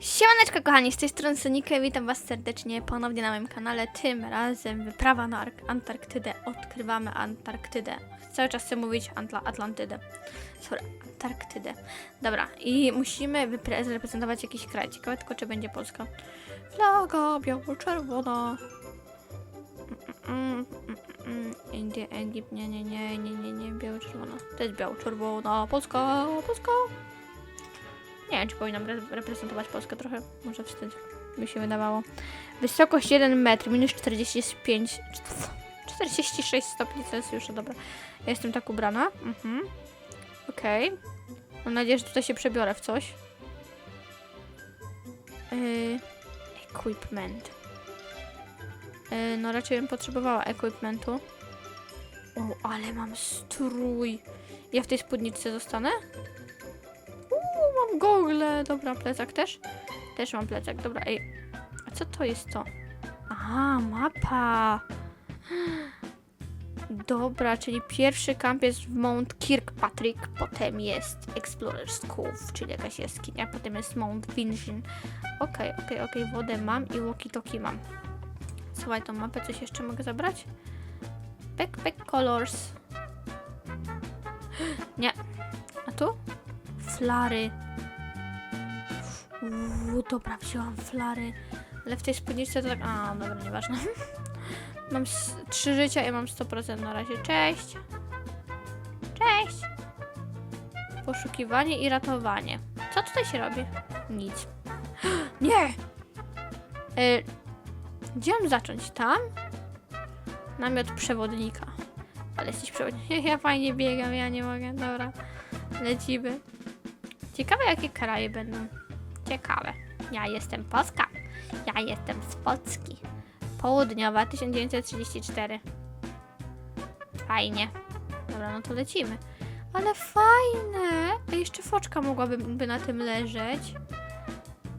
Siemaneczko kochani, z tej strony Sonika witam was serdecznie ponownie na moim kanale. Tym razem wyprawa na Ar- Antarktydę. Odkrywamy Antarktydę. Cały czas chcę mówić Antla Atlantydę. Sorry, Antarktydę. Dobra, i musimy zareprezentować jakiś kraj. Ciekawe tylko, czy będzie Polska. Flaga biało-czerwona. Mm, mm, mm. Indie, Egipt, nie, nie, nie, nie, nie, nie, biało-czerwona. To jest biało-czerwona. Polska, Polska. Nie wiem, czy powinnam re- reprezentować Polskę trochę. Może wstyd mi się wydawało. Wysokość 1 metr, minus 45, 46 stopni Celsjusza, dobra. Ja jestem tak ubrana. Mhm. Okej. Mam nadzieję, że tutaj się przebiorę w coś. Yy, equipment. Yy, no raczej bym potrzebowała equipmentu. O, ale mam strój. Ja w tej spódniczce zostanę? Gogle. Dobra, plecak też? Też mam plecak, dobra, ej. A co to jest to? Aha, mapa. Dobra, czyli pierwszy kamp jest w Mount Kirkpatrick, potem jest Explorer's Cove, czyli jakaś jaskinia, potem jest Mount Vinjin. Okej, okej, okej, wodę mam i walkie-talkie mam. Słuchaj, tą mapę coś jeszcze mogę zabrać? Backpack Colors. Nie. A tu? Flary. Uuu, dobra, wzięłam flary. Ale w tej spódniczce to tak... A, dobra, nieważne. Mam trzy życia i mam 100% na razie. Cześć! Cześć! Poszukiwanie i ratowanie. Co tutaj się robi? Nic. Nie! Y, gdzie mam zacząć? Tam? Namiot przewodnika. Ale jesteś przewodnikiem. Ja fajnie biegam, ja nie mogę. Dobra. Lecimy. Ciekawe, jakie kraje będą. Ciekawe. Ja jestem Polska. Ja jestem z Polski. Południowa 1934. Fajnie. Dobra, no to lecimy. Ale fajne! A jeszcze foczka mogłaby by na tym leżeć.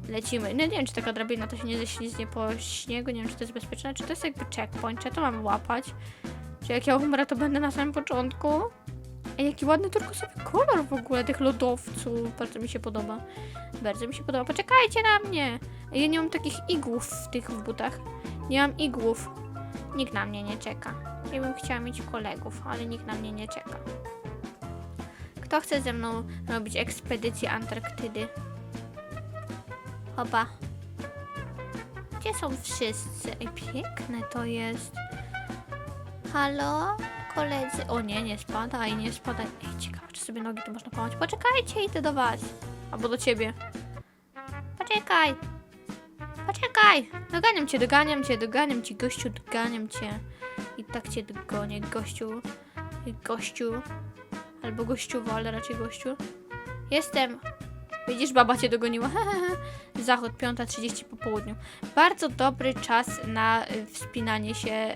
Lecimy. No nie wiem, czy taka drabina to się nie ześliznie po śniegu. Nie wiem, czy to jest bezpieczne. Czy to jest jakby checkpoint? Czy ja to mam łapać? Czy jak ja umrę, to będę na samym początku? Ej, jaki ładny turkusowy kolor w ogóle tych lodowców. Bardzo mi się podoba. Bardzo mi się podoba. Poczekajcie na mnie. Ja nie mam takich igłów w tych butach. Nie mam igłów. Nikt na mnie nie czeka. Ja bym chciała mieć kolegów, ale nikt na mnie nie czeka. Kto chce ze mną robić ekspedycję Antarktydy? Oba. Gdzie są wszyscy? Ej, piękne to jest. Halo? Koledzy. O nie, nie spadaj, nie spadaj. Ej, ciekawe, czy sobie nogi tu można połamać. Poczekajcie, idę do was. Albo do ciebie. Poczekaj. Poczekaj. Doganiam cię, doganiam cię, doganiam cię, gościu, doganiam cię. I tak cię dogonię, gościu. Gościu. Albo gościuwo, ale raczej gościu. Jestem. Widzisz, baba cię dogoniła. Zachód 5.30 po południu. Bardzo dobry czas na y, wspinanie się y,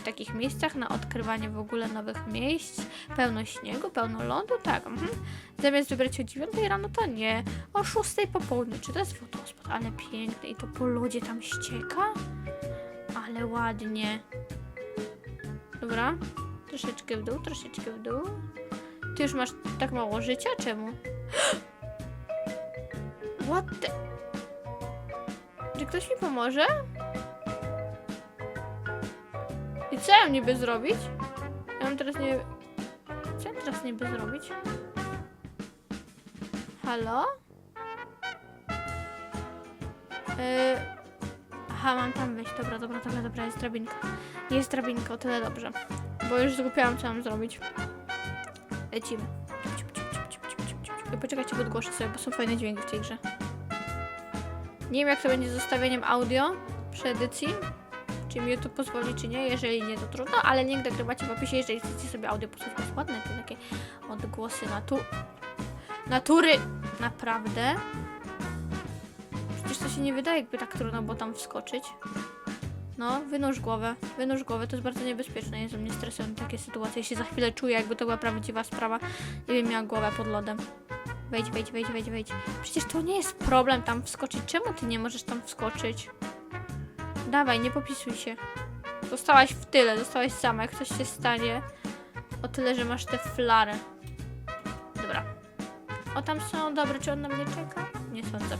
w takich miejscach, na odkrywanie w ogóle nowych miejsc. Pełno śniegu, pełno lądu, tak. Mhm. Zamiast wybrać o 9 rano, to nie. O 6 po południu. Czy to jest wodospad? Ale piękny. I to po lodzie tam ścieka? Ale ładnie. Dobra. Troszeczkę w dół, troszeczkę w dół. Ty już masz tak mało życia? Czemu? What the... Czy ktoś mi pomoże? I co ja mam niby zrobić? Ja mam teraz nie... Co ja mam teraz niby zrobić? Halo? Yy... Aha, mam tam wejść. Dobra, dobra, dobra, dobra, jest drabinka. Jest drabinka, o tyle dobrze. Bo już zgubiłam, co mam zrobić. Lecimy. Poczekajcie, podgłoszę sobie, bo są fajne dźwięki w tej grze. Nie wiem, jak to będzie z zostawieniem audio przy edycji. Czy mi YouTube pozwoli, czy nie. Jeżeli nie, to trudno, ale link dogrywacie w opisie, jeżeli chcecie sobie audio posłuchać. Ładne te takie odgłosy natu... natury. Naprawdę. Przecież to się nie wydaje, jakby tak trudno było tam wskoczyć. No, wynurz głowę, wynurz głowę, to jest bardzo niebezpieczne. Jezu, mnie stresują takie sytuacje. Się za chwilę czuję, jakby to była prawdziwa sprawa i miała głowę pod lodem. Wejdź, wejdź, wejdź, wejdź, wejdź. Przecież to nie jest problem tam wskoczyć. Czemu ty nie możesz tam wskoczyć? Dawaj, nie popisuj się. Zostałaś w tyle, zostałaś sama. Jak coś się stanie, o tyle, że masz te flary. Dobra. O, tam są, dobra, czy on na mnie czeka? Nie sądzę.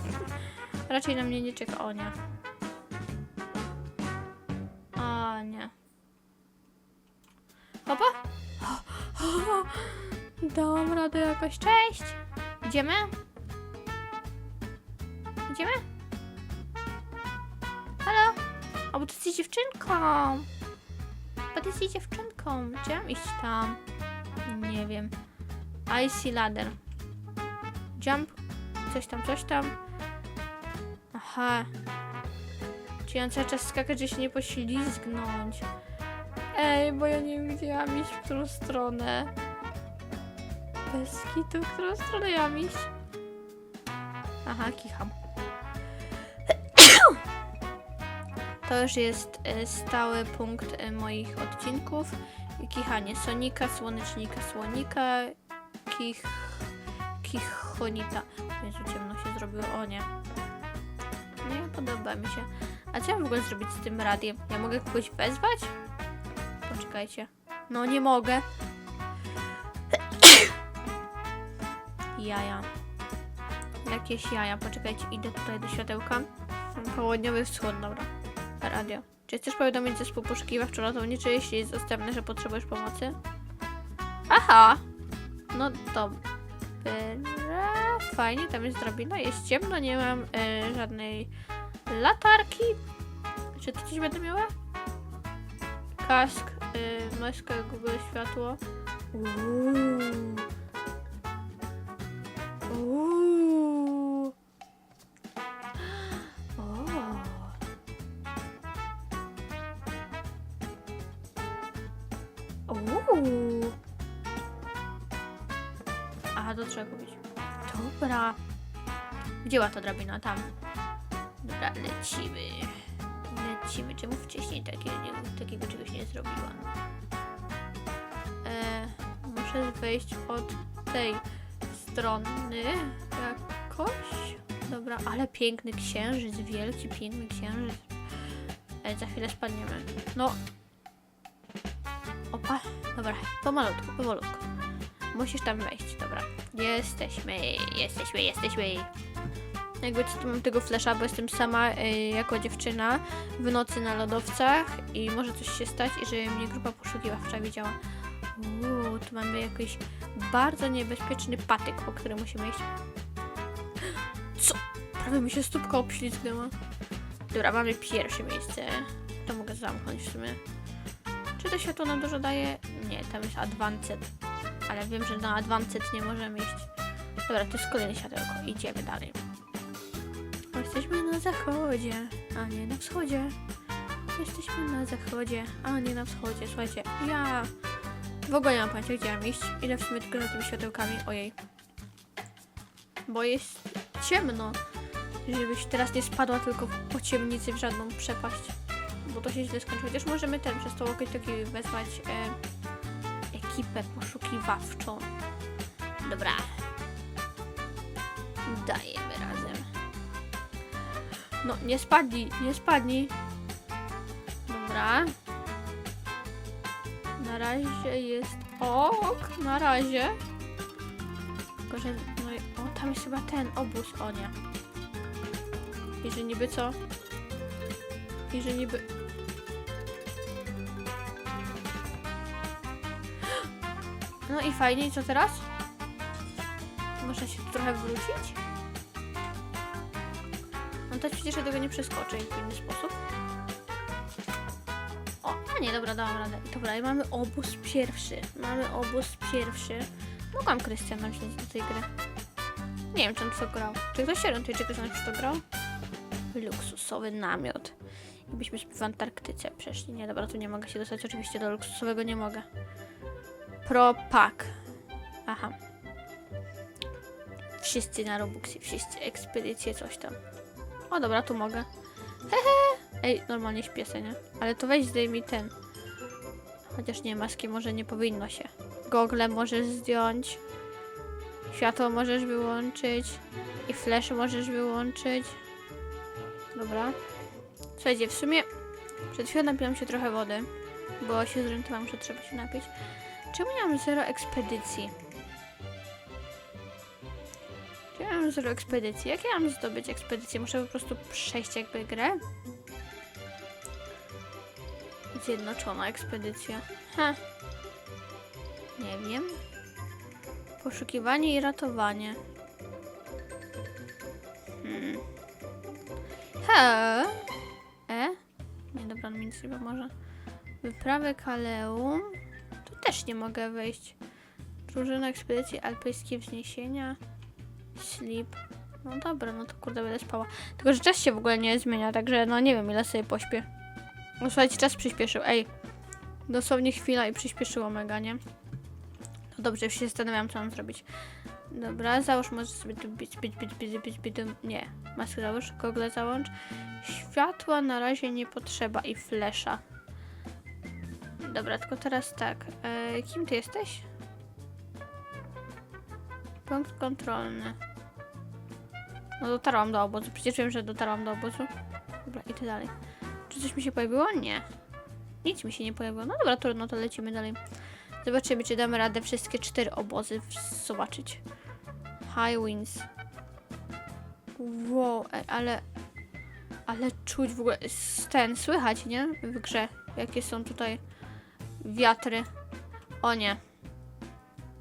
raczej na mnie nie czeka. O nie. O nie. Opa! Dałam radę jakoś. Cześć! Idziemy? Idziemy? Halo? O, bo ty jesteś dziewczynką. Bo ty jesteś dziewczynką. Gdzie mam iść tam? Nie wiem. I see ladder. Jump. Coś tam, coś tam. Aha. Czy ja cały czas skakać, żeby się nie poślizgnąć? Ej, bo ja nie wiem, iść, w którą stronę. Bez kitu, w którą stronę ja iść? Aha, kicham. To już jest e, stały punkt e, moich odcinków. Kichanie Sonika, Słonecznika, Słonika, Kich... Kichonita. Jezu, ciemno się zrobiło, o nie. Nie podoba mi się. A co ja w ogóle zrobić z tym radiem? Ja mogę kogoś wezwać? Poczekajcie. No nie mogę. Jaja. Jakieś jaja. Poczekajcie, idę tutaj do światełka. Południowy wschód, dobra. Radio. Czy chcesz powiadomić zespół poszukiwawczy ratowniczy, jeśli jest dostępny, że potrzebujesz pomocy? Aha! No dobra. Fajnie, tam jest drabina, jest ciemno, nie mam e, żadnej latarki. Czy to coś będę miała? Kask, y, maska, Google światło. Uuu. Aha, to trzeba kupić. Dobra. Gdzie była ta drabina? Tam. Dobra, lecimy. Lecimy. Czemu wcześniej takie, nie, takiego czegoś nie zrobiłam? E, muszę wejść od tej strony jakoś. Dobra, ale piękny księżyc, wielki, piękny księżyc. E, za chwilę spadniemy. No. Opa, dobra, pomalutku, powolutku. Musisz tam wejść, dobra. Jesteśmy, jesteśmy, jesteśmy. Jakby co tu mam tego flesza, bo jestem sama y, jako dziewczyna w nocy na lodowcach i może coś się stać i żeby mnie grupa poszukiwawcza widziała. Uuu, tu mamy jakiś bardzo niebezpieczny patyk, po który musimy iść. Co? Prawie mi się stópka obślizgnęła. Dobra, mamy pierwsze miejsce. To mogę zamknąć w sumie. Czy to światło nam dużo daje? Nie, tam jest advanced. Ale wiem, że na advanced nie możemy iść. Dobra, to jest kolejne światełko. Idziemy dalej. Jesteśmy na zachodzie, a nie na wschodzie. Jesteśmy na zachodzie, a nie na wschodzie. Słuchajcie, ja w ogóle nie mam pojęcia, gdzie mam iść. Idę w sumie tylko za tymi światełkami. Ojej. Bo jest ciemno. Żebyś teraz nie spadła tylko po ciemnicy w żadną przepaść. Bo to się źle skończy. Chociaż możemy ten przez to walkie wezwać e, ekipę poszukiwawczą. Dobra. Dajemy razem. No, nie spadnij, nie spadnij. Dobra. Na razie jest ok, na razie. Tylko, że, no o, tam jest chyba ten obóz, o nie. I że niby co? I że niby... No i fajnie, co teraz? Można się tu trochę wrócić? No to przecież ja tego nie przeskoczę w inny sposób. O, a nie, dobra, dałam radę. Dobra, i mamy obóz pierwszy. Mamy obóz pierwszy. Mogłam Krystiana wziąć do tej gry. Nie wiem, czy on to grał. Czy ktoś się orientuje, czy Krystian w to grał? Luksusowy namiot. Jakbyśmy w Antarktyce przeszli. Nie, dobra, tu nie mogę się dostać. Oczywiście do luksusowego nie mogę. Pro Pack. Aha. Wszyscy na Robuxie, wszyscy ekspedycje, coś tam. O dobra, tu mogę. Hehe. Ej, normalnie śpię se, nie? Ale to weź zdejmij ten. Chociaż nie, maski może nie powinno się. Gogle możesz zdjąć. Światło możesz wyłączyć. I flash możesz wyłączyć. Dobra. Słuchajcie, w sumie przed chwilą napiłam się trochę wody, bo się zorientowałam, że trzeba się napić. Czemu ja mam zero ekspedycji? Czemu ja mam zero ekspedycji. Jak ja mam zdobyć ekspedycję? Muszę po prostu przejść jakby grę? Zjednoczona ekspedycja. Ha. Nie wiem. Poszukiwanie i ratowanie. Hmm. He. E? Nie, dobra, no mi nic nie pomoże. Wyprawę Kaleum. Też nie mogę wejść. Drużyna ekspedycji alpejskie wzniesienia. Sleep. No dobra, no to kurde będę spała. Tylko, że czas się w ogóle nie zmienia, także no nie wiem ile sobie pośpię. No słuchajcie, czas przyspieszył, ej. Dosłownie chwila i przyspieszyło mega, nie? No dobrze, już się zastanawiam, co mam zrobić. Dobra, załóż może sobie tu bić, bić, bić, bić, bić, bić, nie. Maskę załóż, gogle załącz. Światła na razie nie potrzeba i flesza. Dobra, tylko teraz tak. E, kim ty jesteś? Punkt kontrolny. No dotarłam do obozu. Przecież wiem, że dotarłam do obozu. Dobra, idę dalej. Czy coś mi się pojawiło? Nie. Nic mi się nie pojawiło. No dobra, trudno, to lecimy dalej. Zobaczymy, czy damy radę wszystkie cztery obozy zobaczyć. High winds. Wow, ej, ale... Ale czuć w ogóle... Ten, słychać, nie? W grze. Jakie są tutaj wiatry. O nie.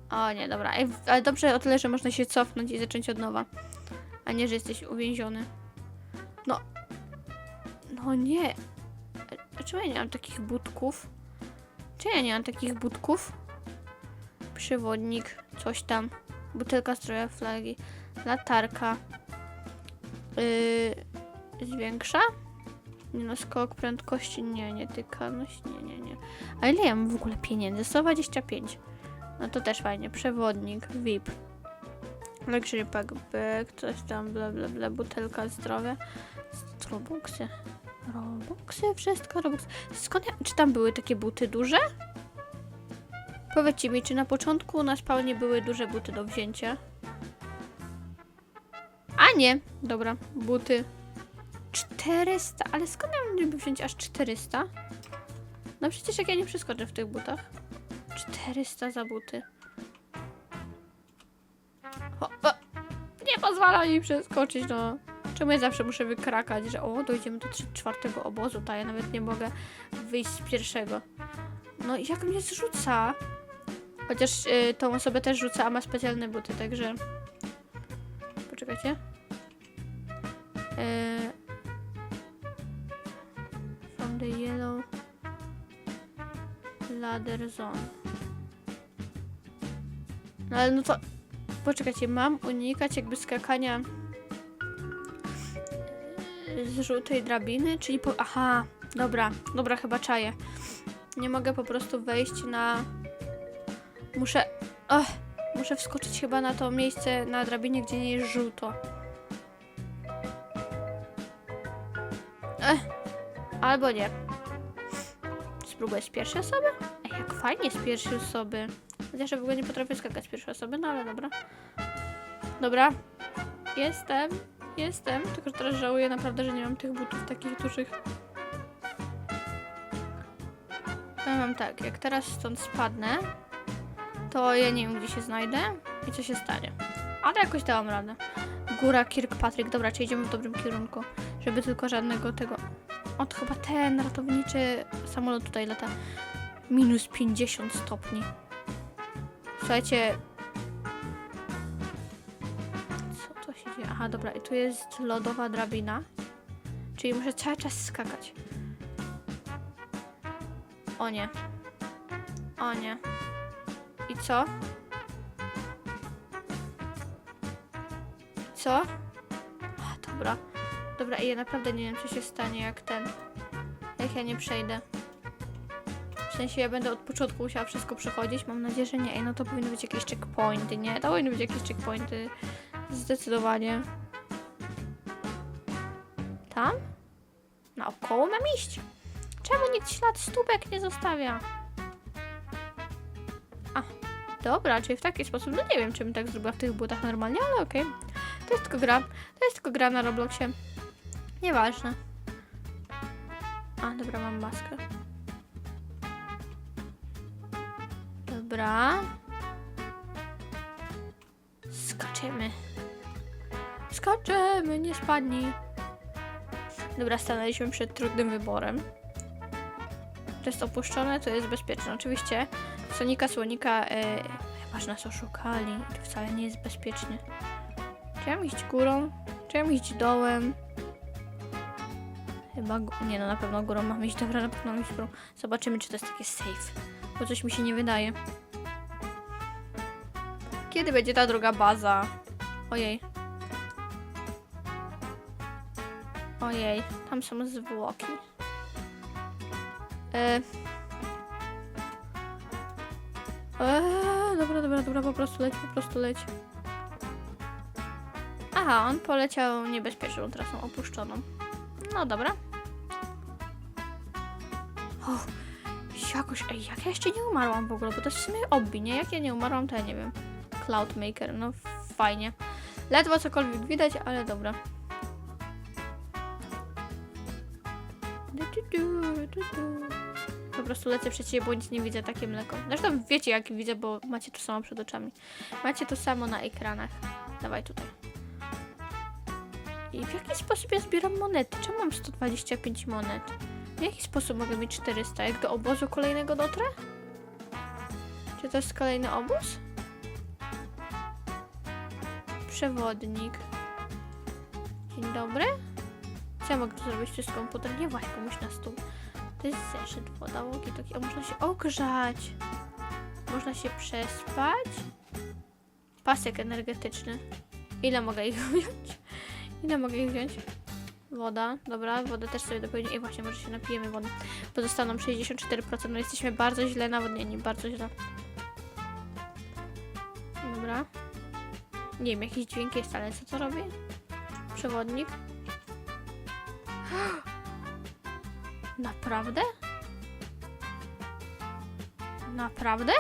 O nie, dobra. Ale dobrze o tyle, że można się cofnąć i zacząć od nowa. A nie, że jesteś uwięziony. No. No nie. A czemu ja nie mam takich budków? Czy ja nie mam takich budków? Przewodnik, coś tam. Butelka stroja flagi. Latarka. Yy, zwiększa? Nie no, skok prędkości, nie, nie, tykalność, nie, nie, nie. A ile ja mam w ogóle pieniędzy? 125. No to też fajnie. Przewodnik, VIP. Luxury pack bag, coś tam, bla bla bla, butelka zdrowia. Robuxy. Robuxy, wszystko Robuxy. Skąd ja, czy tam były takie buty duże? Powiedzcie mi, czy na początku na spawnie były duże buty do wzięcia? A nie, dobra, buty 400, ale skąd ja mam wziąć aż 400? No przecież jak ja nie przeskoczę w tych butach. 400 za buty. O, o, nie pozwala mi przeskoczyć, no. Czemu ja zawsze muszę wykrakać, że o, dojdziemy do czwartego obozu, to ja nawet nie mogę wyjść z pierwszego. No i jak mnie zrzuca? Chociaż y, tą osobę też rzuca, a ma specjalne buty, także... Poczekajcie. Y, from the yellow ladder zone. No ale no to... Poczekajcie, mam unikać jakby skakania z żółtej drabiny, czyli po... Aha, dobra, dobra, chyba czaję. Nie mogę po prostu wejść na... Muszę... Och, muszę wskoczyć chyba na to miejsce na drabinie, gdzie nie jest żółto. Albo nie. Spróbuję z pierwszej osoby? Ej, jak fajnie z pierwszej osoby. Chociaż ja w ogóle nie potrafię skakać z pierwszej osoby, no ale dobra. Dobra. Jestem. Jestem. Tylko, że teraz żałuję naprawdę, że nie mam tych butów takich dużych. Ja mam tak, jak teraz stąd spadnę, to ja nie wiem, gdzie się znajdę i co się stanie. Ale jakoś dałam radę. Góra Kirkpatrick. Dobra, czy idziemy w dobrym kierunku? Żeby tylko żadnego tego... O, to chyba ten ratowniczy samolot tutaj lata. Minus 50 stopni. Słuchajcie... Co to się dzieje? Aha, dobra, i tu jest lodowa drabina. Czyli muszę cały czas skakać. O nie. O nie. I co? Co? A, dobra. Dobra, i ja naprawdę nie wiem, co się stanie, jak ten... Jak ja nie przejdę. W sensie ja będę od początku musiała wszystko przechodzić. Mam nadzieję, że nie. Ej, no to powinny być jakieś checkpointy, nie? To powinny być jakieś checkpointy. Zdecydowanie. Tam? Naokoło mam iść. Czemu nikt ślad stópek nie zostawia? A, dobra, czyli w taki sposób, no nie wiem, czy bym tak zrobiła w tych butach normalnie, ale okej. To jest tylko gra. To jest tylko gra na Robloxie. Nieważne. A, dobra, mam maskę. Dobra. Skaczemy. skaczemy, nie spadnij. Dobra, stanęliśmy przed trudnym wyborem. To jest opuszczone, to jest bezpieczne. Oczywiście Sonika, Słonika, e, chyba nas oszukali. To wcale nie jest bezpiecznie. Mam iść górą? Mam iść dołem? Chyba, nie no, na pewno górą mam iść. Dobra, na pewno mam iść górą. Zobaczymy, czy to jest takie safe. Bo coś mi się nie wydaje. Kiedy będzie ta druga baza? Ojej. Ojej, tam są zwłoki. E... Eee, dobra, dobra, dobra, po prostu leć, po prostu leć. Aha, on poleciał niebezpieczną trasą opuszczoną. No dobra. O, jakoś, ej, jak ja jeszcze nie umarłam w ogóle, bo to w sumie obbi, nie? Jak ja nie umarłam, to ja nie wiem. Cloudmaker, no fajnie. Ledwo cokolwiek widać, ale dobra. Po prostu lecę przed siebie, bo nic nie widzę, takie mleko. Zresztą wiecie jak widzę, bo macie to samo przed oczami. Macie to samo na ekranach. Dawaj tutaj. I w jaki sposób ja zbieram monety? Czemu mam 125 monet? W jaki sposób mogę mieć 400? Jak do obozu kolejnego dotrę? Czy to jest kolejny obóz? Przewodnik. Dzień dobry. Co ja mogę tu zrobić przez komputer? Nie właśnie komuś na stół. To jest zeszyt, woda, łoki, taki. O, można się ogrzać. Można się przespać. Pasek energetyczny. Ile mogę ich wziąć? Ile mogę ich wziąć? Woda, dobra, wodę też sobie dopełnię. I właśnie, może się napijemy wody. Pozostaną 64%, no jesteśmy bardzo źle nawodnieni, bardzo źle. Dobra. Nie wiem, jakiś dźwięk jest, ale co to robi? Przewodnik. Naprawdę? Naprawdę?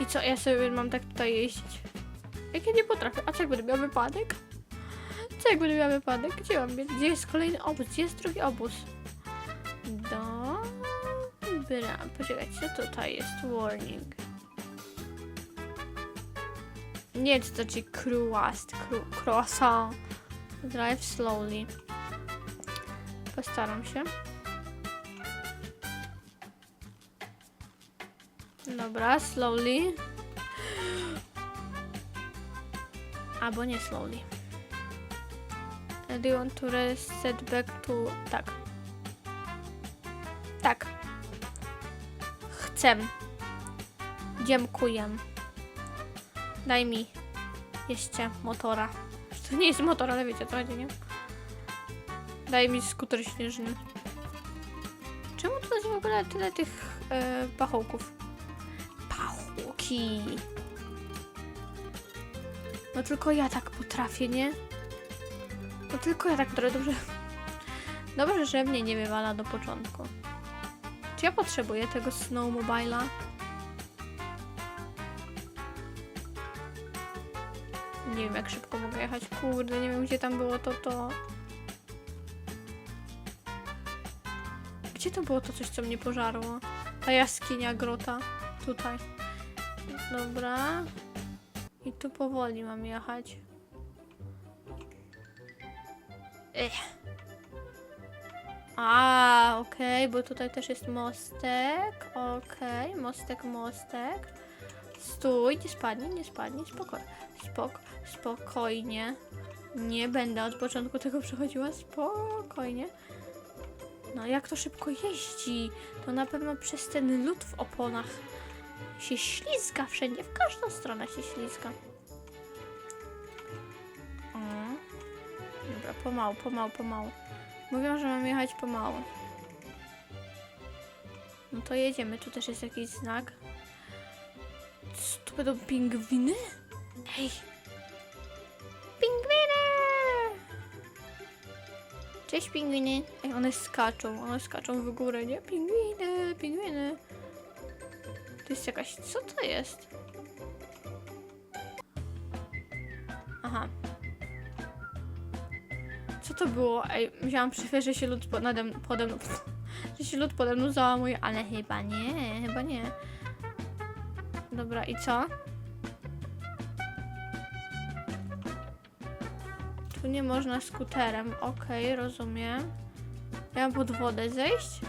I co, ja sobie mam tak tutaj jeździć? Jak ja nie potrafię. A co jak będę miał wypadek? Co jak będę miał wypadek? Gdzie mam? Gdzie jest kolejny obóz? Gdzie jest drugi obóz? Dobra. Poczekajcie, co tutaj jest? Warning. Nie to znaczy croissant. cro- Croissant. Drive slowly. Postaram się. Dobra, slowly. Albo nie slowly. Do you want to reset back to... Tak. Tak. Chcę. Dziękuję. Daj mi jeszcze motora. To nie jest motor, ale wiecie co nie? Daj mi skuter śnieżny. Czemu tu jest w ogóle tyle tych e, pachołków? Pachołki. No tylko ja tak potrafię, nie? No tylko ja tak trochę dobrze. Dobrze, że mnie nie wywala do początku. Czy ja potrzebuję tego snowmobila? Nie wiem, jak szybko mogę jechać. Kurde, nie wiem, gdzie tam było to, to. Gdzie to było to coś, co mnie pożarło? Ta jaskinia, grota. Tutaj. Dobra. I tu powoli mam jechać. Ech. A, okej, bo tutaj też jest mostek. Okej, mostek, mostek. Stój, nie spadnij, nie spadnij, spokojnie. Spok, spokojnie. Nie będę od początku tego przechodziła, spokojnie. No jak to szybko jeździ, to na pewno przez ten lód w oponach się ślizga wszędzie, w każdą stronę się ślizga. Dobra, pomału, pomału, pomału. Mówią, że mam jechać pomału. No to jedziemy, tu też jest jakiś znak. Co, tu będą pingwiny? Ej! Pingwiny! Cześć pingwiny. Ej, one skaczą, one skaczą w górę, nie? Pingwiny, pingwiny. To jest jakaś... Co to jest? To było? Ej, wziąłam przyfę, że się lód pode mną... Że się lód pode mną załamuje, ale chyba nie, chyba nie. Dobra, i co? Tu nie można skuterem. Okej, rozumiem. Ja mam pod wodę zejść?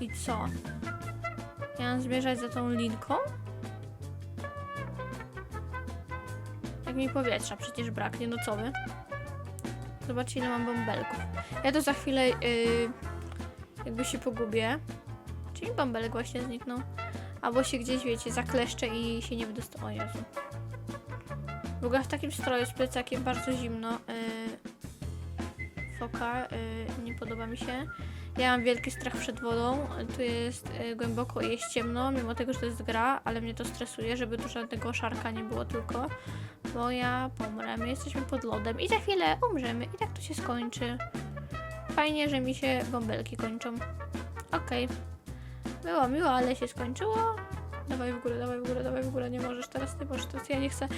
I co? Ja mam zmierzać za tą linką? Jak mi powietrza przecież braknie, no co wy? Zobaczcie ile mam bąbelków. Ja to za chwilę yy, jakby się pogubię. Czyli bąbelek właśnie zniknął. Albo się gdzieś, wiecie, zakleszczę i się nie wydostanę. O Jezu. W ogóle w takim stroju z plecakiem bardzo zimno. Yy, foka, yy, nie podoba mi się. Ja mam wielki strach przed wodą. Tu jest y, głęboko i jest ciemno, mimo tego, że to jest gra, ale mnie to stresuje, żeby tu żadnego szarka nie było tylko. Bo ja pomrę, my jesteśmy pod lodem i za chwilę umrzemy i tak to się skończy. Fajnie, że mi się bąbelki kończą. Okej. Było miło, ale się skończyło. Dawaj w górę, dawaj w górę, dawaj w górę. Nie możesz teraz, nie możesz teraz. Ja nie chcę.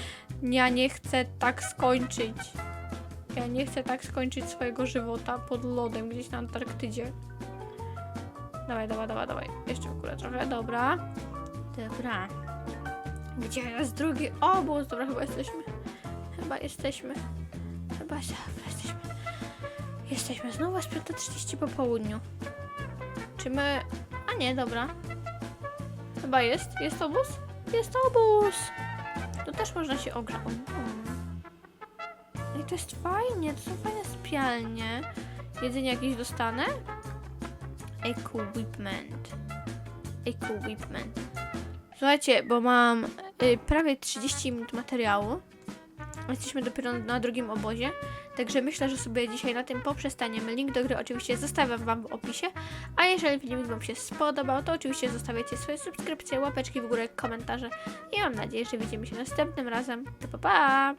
Ja nie chcę tak skończyć. Ja nie chcę tak skończyć swojego żywota pod lodem gdzieś na Antarktydzie. Dawaj, dawaj, dawaj, dawaj. Jeszcze w górę trochę, dobra. Dobra. Gdzie jest drugi obóz? Dobra, chyba jesteśmy. Chyba jesteśmy. Chyba jesteśmy. Jesteśmy znowu jest 5.30 po południu. Czy my... A nie, dobra. Chyba jest. Jest obóz? Jest obóz! Tu też można się ogrzać. To jest fajnie, to są fajne sypialnie. Jedzenie jakieś dostanę? Equipment. Equipment. Słuchajcie, bo mam y, prawie 30 minut materiału. Jesteśmy dopiero na drugim obozie. Także myślę, że sobie dzisiaj na tym poprzestaniemy. Link do gry oczywiście zostawiam Wam w opisie. A jeżeli filmik Wam się spodobał, to oczywiście zostawiajcie swoje subskrypcje, łapeczki w górę, komentarze. I mam nadzieję, że widzimy się następnym razem. To pa pa!